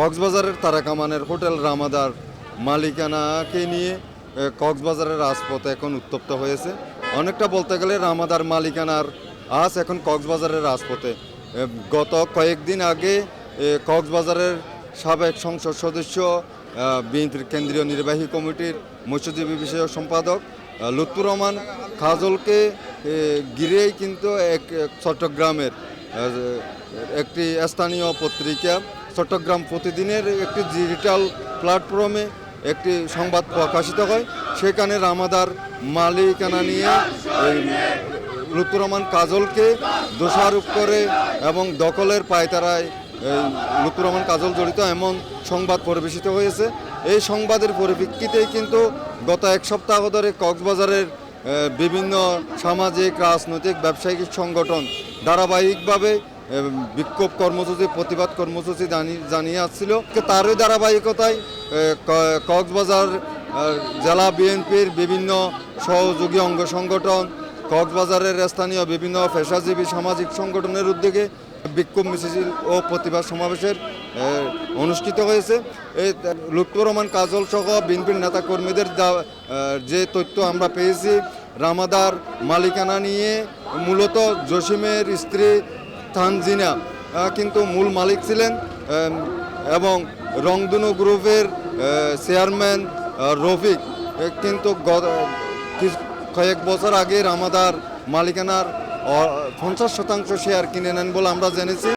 কক্সবাজারের তারাকামানের হোটেল রামাদার মালিকানাকে নিয়ে কক্সবাজারের রাজপথ এখন উত্তপ্ত হয়েছে। অনেকটা বলতে গেলে রামাদার মালিকানার আজ এখন কক্সবাজারের রাজপথে। গত কয়েকদিন আগে কক্সবাজারের সাবেক সংসদ সদস্য বিএনপির কেন্দ্রীয় নির্বাহী কমিটির মৎস্যজীবী বিষয়ক সম্পাদক লুৎফুর রহমান খাজলকে ঘিরেই কিন্তু এক চট্টগ্রামের একটি স্থানীয় পত্রিকা চট্টগ্রাম প্রতিদিনের একটি ডিজিটাল প্ল্যাটফর্মে একটি সংবাদ প্রকাশিত হয়। সেখানে রামাদার মালিকানা নিয়ে লুৎফুর রহমান কাজলকে দোষারোপ করে এবং দখলের পায়তারায় লুৎফুর রহমান কাজল জড়িত এমন সংবাদ পরিবেশিত হয়েছে। এই সংবাদের পরিপ্রেক্ষিতেই কিন্তু গত এক সপ্তাহ ধরে কক্সবাজারের বিভিন্ন সামাজিক, রাজনৈতিক, ব্যবসায়িক সংগঠন ধারাবাহিকভাবে বিক্ষোভ কর্মসূচি, প্রতিবাদ কর্মসূচি জানি- জানিয়ে আসছিল। তারই ধারাবাহিকতায় কক্সবাজার জেলা বিএনপির বিভিন্ন সহযোগী অঙ্গ সংগঠন, কক্সবাজারের স্থানীয় বিভিন্ন পেশাজীবী সামাজিক সংগঠনের উদ্যোগে বিক্ষোভ মিছিল ও প্রতিবাদ সমাবেশের অনুষ্ঠিত হয়েছে। এই লুৎফুর রহমান কাজল সহ বিএনপির নেতা কর্মীদের যে তথ্য আমরা পেয়েছি, রামাদার মালিকানা নিয়ে মূলত জসিমের স্ত্রী তানজিনা কিন্তু মূল মালিক ছিলেন এবং রংধনু গ্রুপের চেয়ারম্যান রফিক। কিন্তু কয়েক বছর আগে রামাদার মালিকানার পঞ্চাশ শতাংশ শেয়ার কিনে নেন বলে আমরা জেনেছি।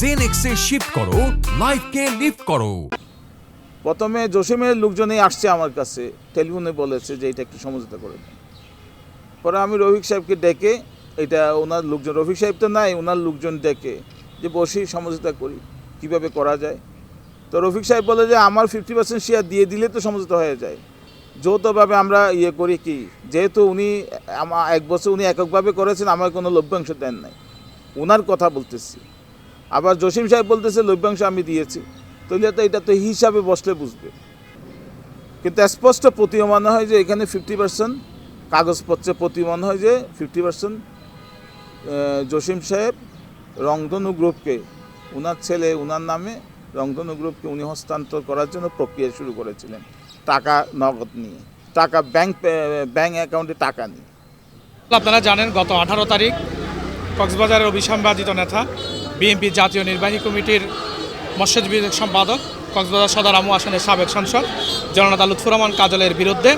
জেনেক্সে শিফট করো লাইফকে লিফট করো। প্রথমে জসিমের লোকজনই আসছে আমার কাছে টেলিফোনে বলেছে যে এটা একটু সমঝোতা করে দেন। পরে আমি রফিক সাহেবকে ডেকে এটা ওনার লোকজন, রফিক সাহেব তো নাই, ওনার লোকজন ডেকে যে বসেই সমঝোতা করি, কীভাবে করা যায়। তো রফিক সাহেব বলে যে, আমার ফিফটি পার্সেন্ট শেয়ার দিয়ে দিলে তো সমঝোতা হয়ে যায়। যৌথভাবে আমরা ইয়ে করি কি, যেহেতু উনি এক বছর উনি এককভাবে করেছেন আমার কোনো লভ্যাংশ দেন নাই। ওনার কথা বলতেছি। আবার জসিম সাহেব বলতেছে, লভ্যাংশ আমি দিয়েছি। তাহলে তো এটা তো হিসাবে বসলে বুঝবে। কিন্তু স্পষ্ট প্রতীয়মান হয় যে, এখানে ফিফটি পার্সেন্ট কাগজপত্রে প্রতীয়মান হয় যে ফিফটি পার্সেন্ট জসিম সাহেব রংধনু গ্রুপকে ওনার ছেলে ওনার নামে রংধনু গ্রুপকে উনি হস্তান্তর করার জন্য প্রক্রিয়া শুরু করেছিলেন, টাকা নগদ নিয়ে, টাকা ব্যাংক ব্যাংক অ্যাকাউন্টে টাকা নিয়ে। আপনারা জানেন, গত আঠারো তারিখ কক্সবাজারের অবিসংবাদিত নেতা, বিএনপি জাতীয় নির্বাহী কমিটির মৎস্যজীবী সম্পাদক, কক্সবাজার সদর আমু আসনের সাবেক সাংসদ জননেতা লুৎফুর রহমান কাজলের বিরুদ্ধে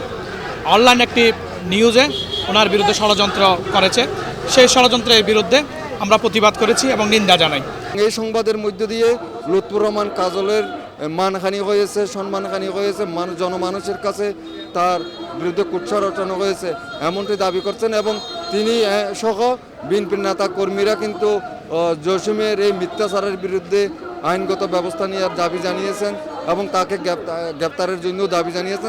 অনলাইন একটি নিউজে ওনার বিরুদ্ধে ষড়যন্ত্র করেছে। সেই ষড়যন্ত্রের বিরুদ্ধে আমরা প্রতিবাদ করেছি এবং নিন্দা জানাই। এই সংবাদের মধ্য দিয়ে লুৎফুর রহমান কাজলের মানহানি হয়েছে, সম্মানহানি হয়েছে, মান- জনমানুষের কাছে তার বিরুদ্ধে কুৎসা রটানো হয়েছে, এমনটি দাবি করছেন এবং তিনি সহ বিএনপির নেতা কর্মীরা কিন্তু জসিমের এই মিথ্যাচারের বিরুদ্ধে আইনগত ব্যবস্থা নেওয়ার দাবি জানিয়েছেন এবং তাকে গ্রেপ্তারের জন্য দাবি জানিয়েছেন।